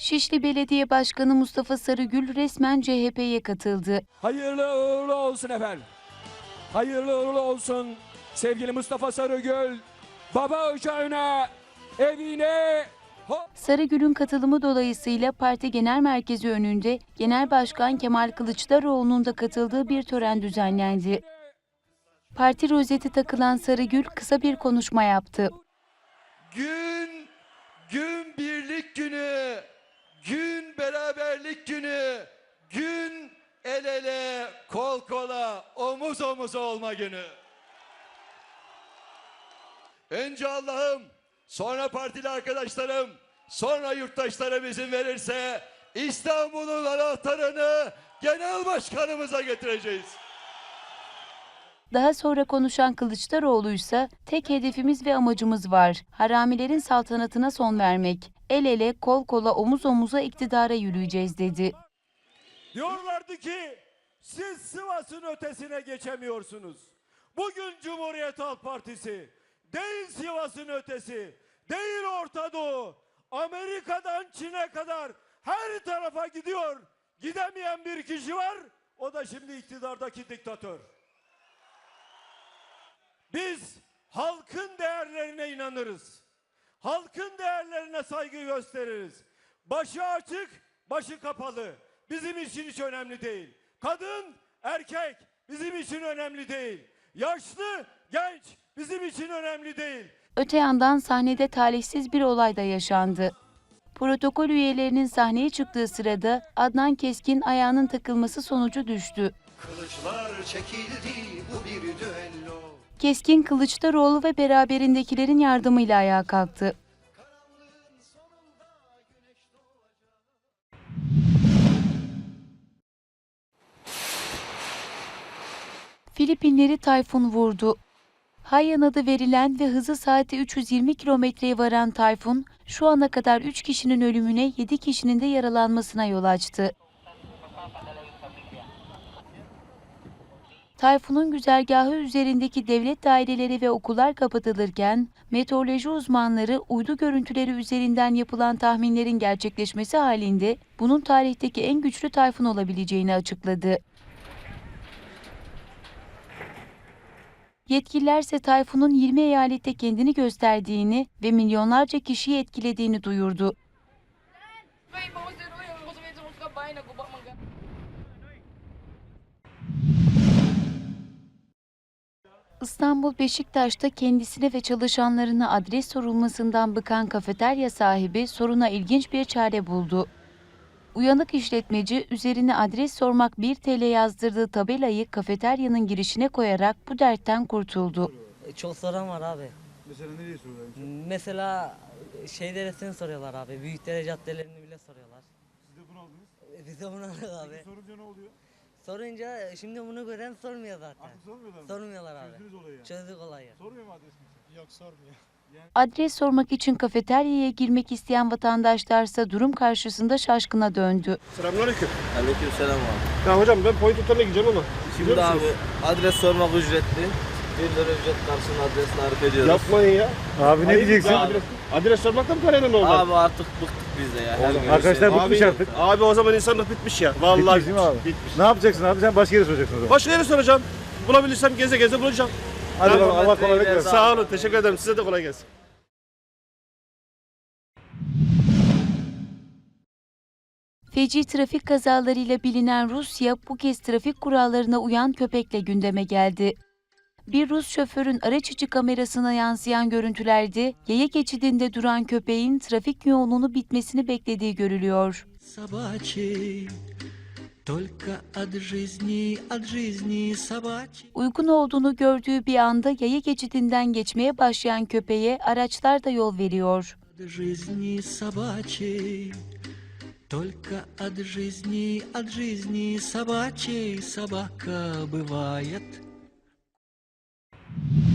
Şişli Belediye Başkanı Mustafa Sarıgül resmen CHP'ye katıldı. Hayırlı uğurlu olsun efendim. Hayırlı uğurlu olsun sevgili Mustafa Sarıgül. Baba ocağına, evine, Sarıgül'ün katılımı dolayısıyla parti genel merkezi önünde Genel Başkan Kemal Kılıçdaroğlu'nun da katıldığı bir tören düzenlendi. Parti rozeti takılan Sarıgül kısa bir konuşma yaptı. Gün, gün birlik günü, gün beraberlik günü, gün el ele, kol kola, omuz omuza olma günü. Önce Allah'ım, sonra partili arkadaşlarım, sonra yurttaşlarım izin verirse İstanbul'un anahtarını genel başkanımıza getireceğiz. Daha sonra konuşan Kılıçdaroğlu ise tek hedefimiz ve amacımız var. Haramilerin saltanatına son vermek. El ele, kol kola, omuz omuza iktidara yürüyeceğiz dedi. Diyorlardı ki siz Sivas'ın ötesine geçemiyorsunuz. Bugün Cumhuriyet Halk Partisi değil Sivas'ın ötesi, değil Orta Doğu, Amerika'dan Çin'e kadar her tarafa gidiyor. Gidemeyen bir kişi var. O da şimdi iktidardaki diktatör. Biz halkın değerlerine inanırız. Halkın değerlerine saygı gösteririz. Başı açık, başı kapalı. Bizim için hiç önemli değil. Kadın, erkek bizim için önemli değil. Yaşlı, genç bizim için önemli değil. Öte yandan sahnede talihsiz bir olay da yaşandı. Protokol üyelerinin sahneye çıktığı sırada Adnan Keskin ayağının takılması sonucu düştü. Kılıçlar çekildi bu bir. Keskin Kılıçdaroğlu ve beraberindekilerin yardımıyla ayağa kalktı. Filipinleri tayfun vurdu. Haiyan adı verilen ve hızı saati 320 kilometreye varan tayfun, şu ana kadar 3 kişinin ölümüne 7 kişinin de yaralanmasına yol açtı. Tayfunun güzergahı üzerindeki devlet daireleri ve okullar kapatılırken, meteoroloji uzmanları uydu görüntüleri üzerinden yapılan tahminlerin gerçekleşmesi halinde bunun tarihteki en güçlü tayfun olabileceğini açıkladı. Yetkililer ise tayfunun 20 eyalette kendini gösterdiğini ve milyonlarca kişiyi etkilediğini duyurdu. İstanbul Beşiktaş'ta kendisine ve çalışanlarına adres sorulmasından bıkan kafeterya sahibi soruna ilginç bir çare buldu. Uyanık işletmeci üzerine adres sormak 1 TL yazdırdığı tabelayı kafeteryanın girişine koyarak bu dertten kurtuldu. Çok soran var abi. Mesela nereye soruyorlar? Mesela şey deresini soruyorlar abi. Büyükdere caddelerini bile soruyorlar. Siz de bunu aldınız. E, Biz de bunu aldık abi. Sorunca ne oluyor? Sorunca e, şimdi bunu gören sormuyor zaten. Artık sormuyorlar mı? Sormuyorlar abi. Çözdünüz olayı. Çözdük olayı. Sormuyor mu adres kimse? Yok sormuyor. Adres sormak için kafeteryaya girmek isteyen vatandaşlarsa durum karşısında şaşkına döndü. Selamünaleyküm. Aleykümselam abi. Ya hocam ben point tutarına gideceğim ama. Şimdi abi adres sormak ücretli. 1 lira ücret karşılığında adres tarif ediyoruz. Yapmayın ya. Abi ne Hayır, diyeceksin? ya Adres, adres sormaktan parayla ne olacak? Abi artık bıktık biz de ya. Her gün arkadaşlar öyle bıkmış abi, artık. Abi o zaman insanlık bitmiş ya. Vallahi Bitmiş değil mi abi? Bitmiş. Ne yapacaksın abi? Sen başka yere soracaksın o zaman. Başka yere soracağım. Bulabilirsem geze geze bulacağım. Hadi Tamam, bakalım Allah kolaylık versin. Sağ olun. Teşekkür ederim. Size de kolay gelsin. Feci trafik kazalarıyla bilinen Rusya bu kez trafik kurallarına uyan köpekle gündeme geldi. Bir Rus şoförün araç içi kamerasına yansıyan görüntülerde yaya geçidinde duran köpeğin trafik yoğunluğunu bitmesini beklediği görülüyor. собачий, только от жизни, от жизни собачий. Uygun olduğunu gördüğü bir anda yaya geçidinden geçmeye başlayan köpeğe araçlar da yol veriyor. От жизни собачий, только от жизни, от жизни собачей собака бывает you